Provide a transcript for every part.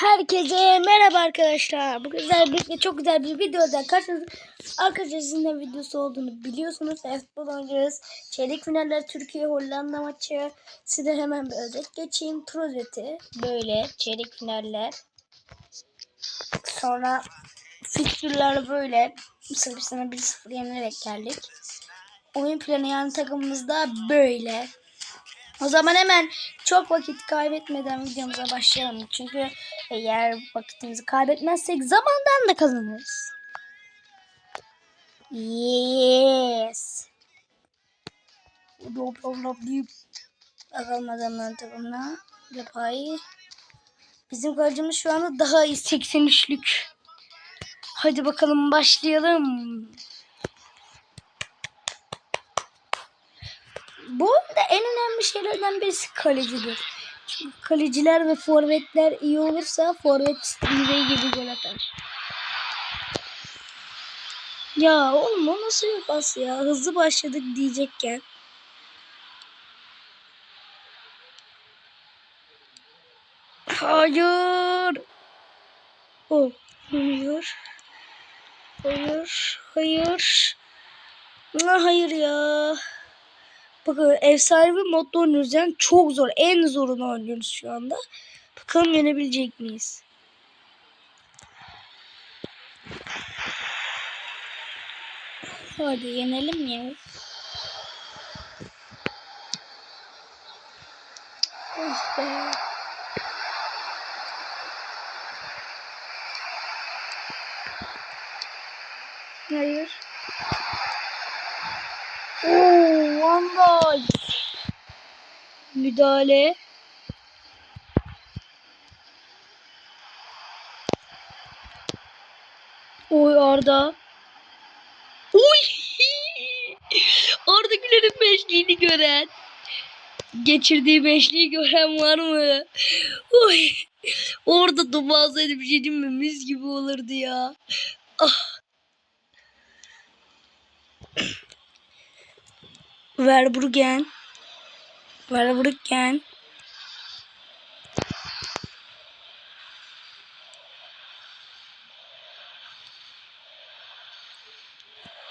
Herkese merhaba arkadaşlar. Bu güzel bir çok güzel bir videoda karşınızda arkadaşlar sizin de videosu olduğunu biliyorsunuz. Futbol oynayacağız. Çeyrek finaller Türkiye Hollanda maçı. Size hemen bir özet geçeyim. Tur özeti böyle çeyrek finaller. Sonra fikstürler böyle Sırbistan'a 1-0 yenerek geldik. Oyun planı yani takımımızda böyle. O zaman hemen çok vakit kaybetmeden videomuza başlayalım. Çünkü eğer vakitimizi kaybetmezsek zamandan da kazanırız. Yes. Dop dop dop deyip bakalım adamların takımına. Yapay. Bizim kalecimiz şu anda daha iyi 83'lük. Hadi bakalım başlayalım. Bu da en önemli şeylerden birisi kalecidir. Çünkü kaleciler ve forvetler iyi olursa forvet yüzey gibi gol atar. Ya oğlum o nasıl bir pas ya? Hızlı başladık diyecekken. Hayır. Oh, hayır. Hayır. Hayır. Ah, hayır ya. Bakın ev sahibi modda oynuyoruz yani çok zor. En zorunu oynuyoruz şu anda. Bakalım yenebilecek miyiz? Hadi yenelim ya. Oh. Hayır. Oo, Dijk. Müdahale. Oy Arda. Uy! Arda Güler'in beşliğini gören. Geçirdiği beşliği gören var mı? Oy! Orada alsaydı bir şey mi? Mis gibi olurdu ya. Ah. Verbruggen. Verbruggen.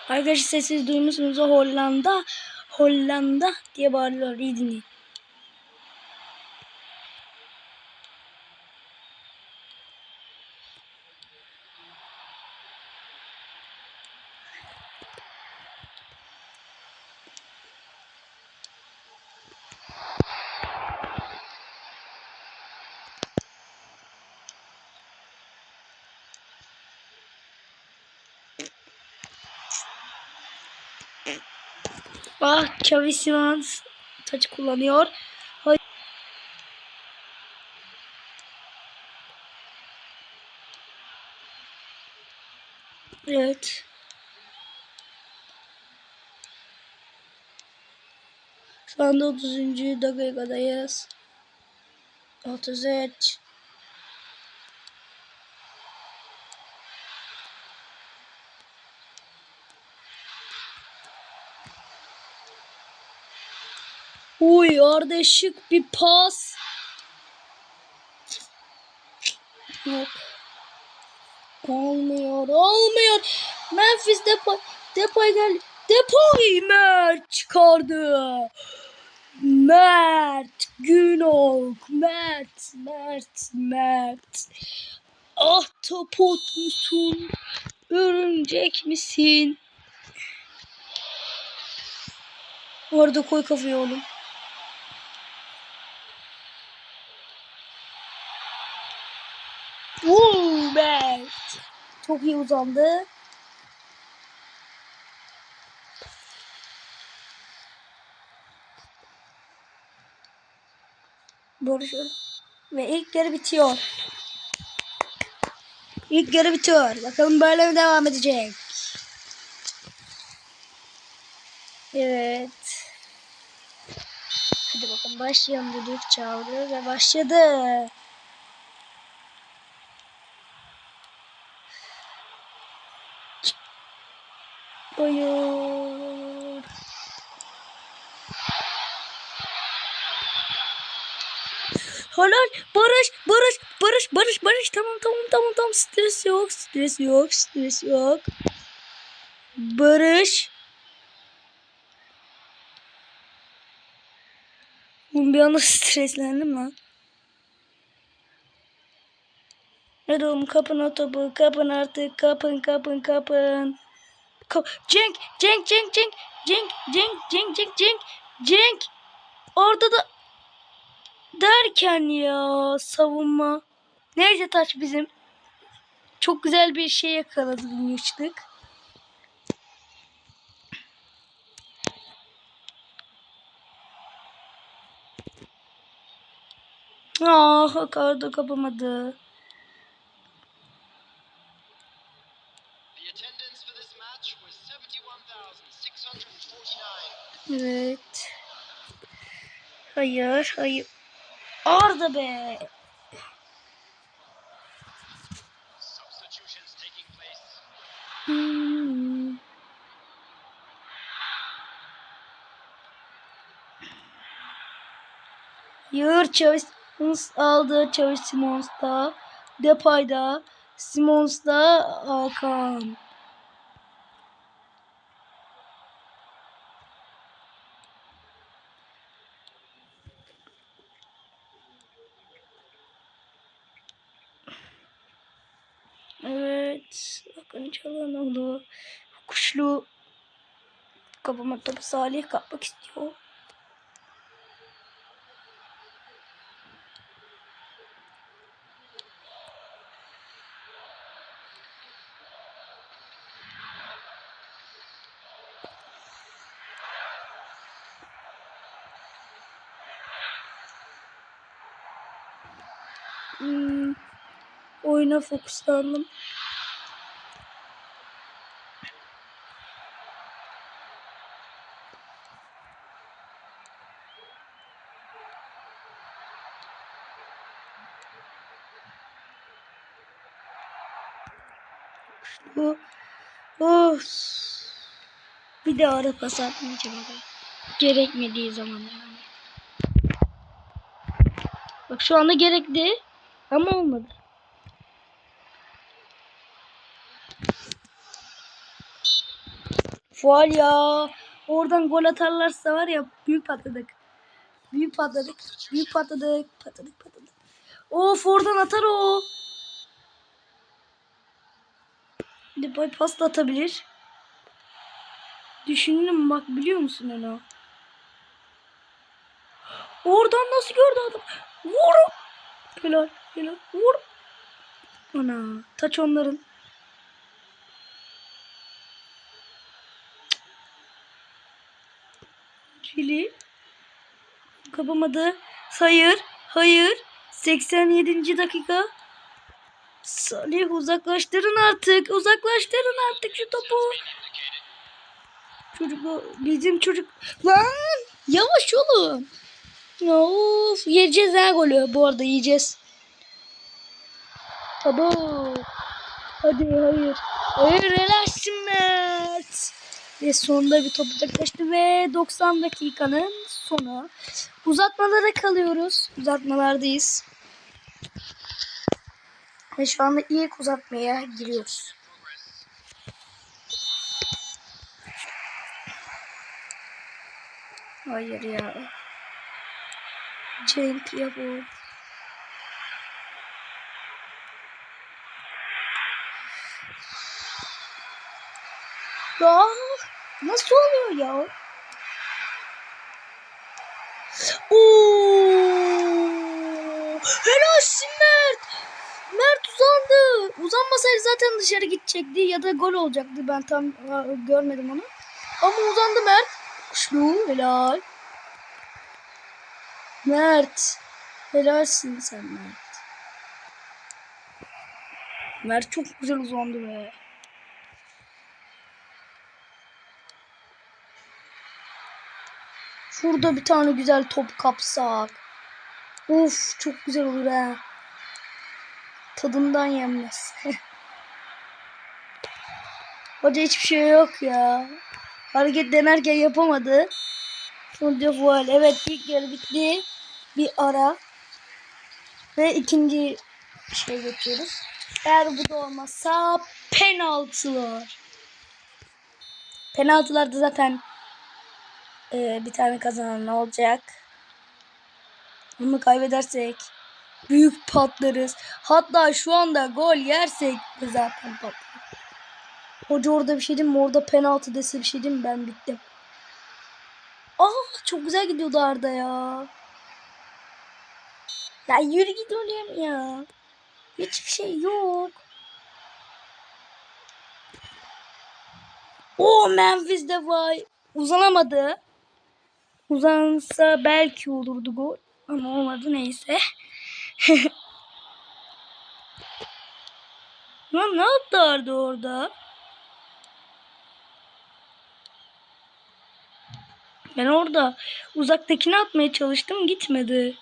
Arkadaşlar sessiz duymuşsunuz Hollanda. Hollanda diye bağırıyorlar. İyi dinleyin. Ah Xavi Simons taç kullanıyor. Evet. Şu anda 30. dakikadayız. 33. Uy Arda şık bir pas. Yok. Olmuyor, olmuyor. Memphis Depay, Depay geldi. Depay Mert çıkardı. Mert Günok, Mert, Mert, Mert. Ah topot musun? Örümcek misin? Orada koy kafayı oğlum. Mert. Çok iyi uzandı. Barışıyor. Ve ilk yarı bitiyor. İlk yarı bitiyor. Bakalım böyle mi devam edecek? Evet. Hadi bakalım başlayalım dedik çağırdı ve başladı. Buyur. Helal. Barış, Barış, Barış, Barış, Barış. Tamam, tamam, tamam, tamam. Stres yok, stres yok, stres yok. Barış. Oğlum bir anda streslendim lan. Hadi oğlum kapın o topu. Kapın artık. Kapın kapın kapın. Cenk. Cenk Cenk Cenk. Cenk Cenk Cenk Cenk Cenk. Cenk. Orada da derken ya savunma. Neyse taç bizim. Çok güzel bir şey yakaladı bir Ah karda kapamadı. Evet. Hayır, hayır. Orada be. Hmm. Yığır Çaviş aldı Çaviş Simons'ta. Depay'da. Simons'da Hakan. Evet. Bakın çalan oldu. Kuşlu kapama topu Salih kapmak istiyor. Hmm, oyuna fokuslandım. Bu of. Bir de ara pas atmayacağım oraya. Gerekmediği zaman yani. Bak şu anda gerekli ama olmadı. Faal ya. Oradan gol atarlarsa var ya büyük patladık. Büyük patladık. Büyük patladık. Patladık patladık. Of oradan atar o. Depay pas da atabilir. Düşündüm bak biliyor musun onu? Oradan nasıl gördü adam? Vur! Helal, helal. Vur! Ana, taç onların. Çili. Kapamadı. Hayır, hayır. 87. dakika. Salih uzaklaştırın artık. Uzaklaştırın artık şu topu. Çocuk bizim çocuk. Lan yavaş oğlum. Of yiyeceğiz ha golü. Bu arada yiyeceğiz. Abo. Hadi hayır. Hayır helalsin Mert. Ve sonunda bir top uzaklaştı ve 90 dakikanın sonu. Uzatmalara kalıyoruz. Uzatmalardayız. Ve şu anda ilk uzatmaya giriyoruz. Hayır ya. Cenk ya bu. Ya nasıl oluyor ya? Oo! Helalsin Mert. Mert uzandı. Uzanmasaydı zaten dışarı gidecekti ya da gol olacaktı. Ben tam görmedim onu. Ama uzandı Mert. Kuşlu helal. Mert. Helalsin sen Mert. Mert çok güzel uzandı be. Şurada bir tane güzel top kapsak. Uf çok güzel olur ha. Tadından yenmez. Hoca hiçbir şey yok ya. Hareket denerken yapamadı. Diyor faul. Evet ilk yarı bitti. Bir ara. Ve ikinci şeye geçiyoruz. Eğer bu da olmazsa penaltılar. Penaltılarda zaten e, bir tane kazanan olacak. Bunu kaybedersek büyük patlarız. Hatta şu anda gol yersek zaten patlarız. Hoca orada bir şey diyeyim mi? Orada penaltı dese bir şey diyeyim mi? Ben bittim. Aa çok güzel gidiyordu Arda ya. Ya yürü git oğlum ya. Hiçbir şey yok. O Memphis de vay. Uzanamadı. Uzansa belki olurdu gol. Ama olmadı neyse. Lan ne yaptı Arda orada? Ben orada uzaktakini atmaya çalıştım gitmedi.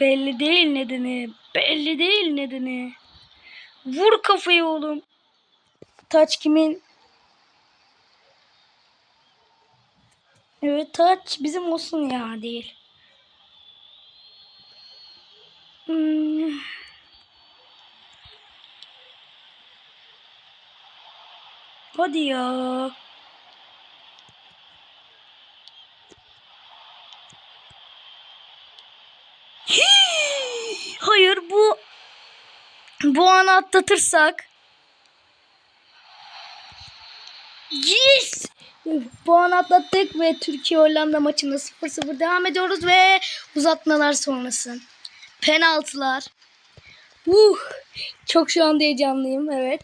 Belli değil nedeni. Belli değil nedeni. Vur kafayı oğlum. Taç kimin? Evet taç bizim olsun ya değil. Hmm. Hadi ya. Hayır bu bu anı atlatırsak Yes! Bu anı atlattık ve Türkiye Hollanda maçında 0-0 devam ediyoruz ve uzatmalar sonrası. Penaltılar. Uh, çok şu anda heyecanlıyım evet.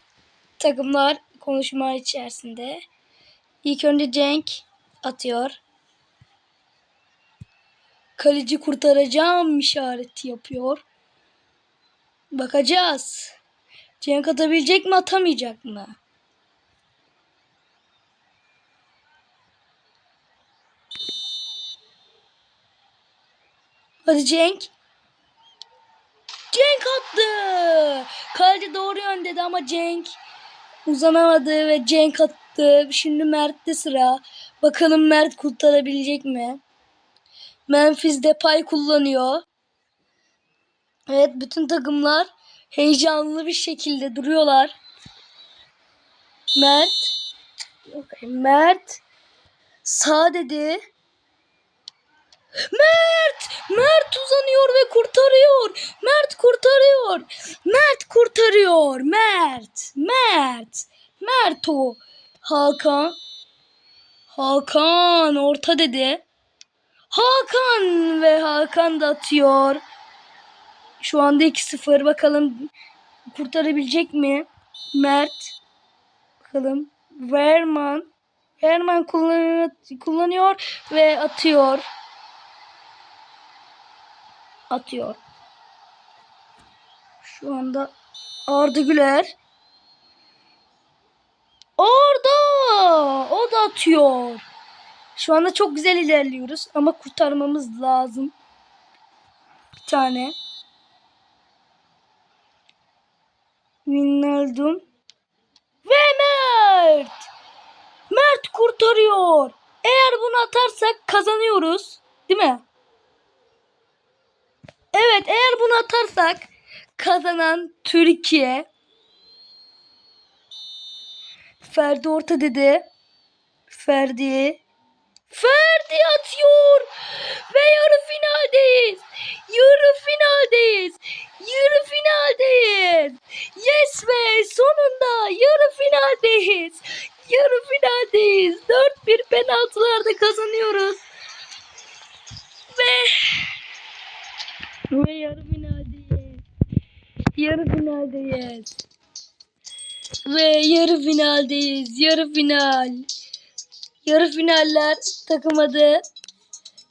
Takımlar konuşma içerisinde. İlk önce Cenk atıyor. Kaleci kurtaracağım işareti yapıyor. Bakacağız. Cenk atabilecek mi atamayacak mı? Hadi Cenk. Cenk attı. Kaleci doğru yöndeydi ama Cenk uzanamadı ve Cenk attı. Şimdi Mert'te sıra. Bakalım Mert kurtarabilecek mi? Memphis Depay kullanıyor. Evet bütün takımlar heyecanlı bir şekilde duruyorlar. Mert. Mert. Sağ dedi. Mert! Mert uzanıyor ve kurtarıyor. Mert kurtarıyor. Mert kurtarıyor. Mert. Mert. Mert o. Hakan. Hakan orta dedi. Hakan ve Hakan da atıyor. Şu anda 2-0. Bakalım kurtarabilecek mi? Mert. Bakalım. Verman. Verman kullanıyor, kullanıyor ve atıyor. Atıyor. Şu anda Arda Güler. Orada! O da atıyor. Şu anda çok güzel ilerliyoruz ama kurtarmamız lazım. Bir tane. Wijnaldum. Ve Mert! Mert kurtarıyor. Eğer bunu atarsak kazanıyoruz. Değil mi? Evet eğer bunu atarsak kazanan Türkiye. Ferdi orta dedi. Ferdi. Ferdi atıyor. Ve yarı finaldeyiz. Yarı finaldeyiz. Yarı finaldeyiz. Yes be sonunda yarı finaldeyiz. Yarı finaldeyiz. 4-1 penaltılarda kazanıyoruz. Ve ve yarı finaldeyiz. Yarı finaldeyiz. Ve yarı finaldeyiz. Yarı final. Yarı finaller takım adı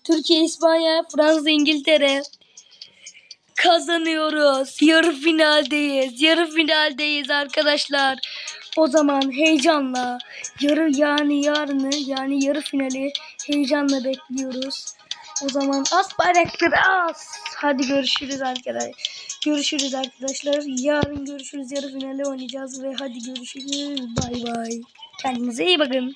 Türkiye, İspanya, Fransa, İngiltere. Kazanıyoruz. Yarı finaldeyiz. Yarı finaldeyiz arkadaşlar. O zaman heyecanla yarı yani yarını yani yarı finali heyecanla bekliyoruz. O zaman as bayraktır as. Hadi görüşürüz arkadaşlar. Görüşürüz arkadaşlar. Yarın görüşürüz. Yarı finale oynayacağız ve hadi görüşürüz. Bay bay. Kendinize iyi bakın.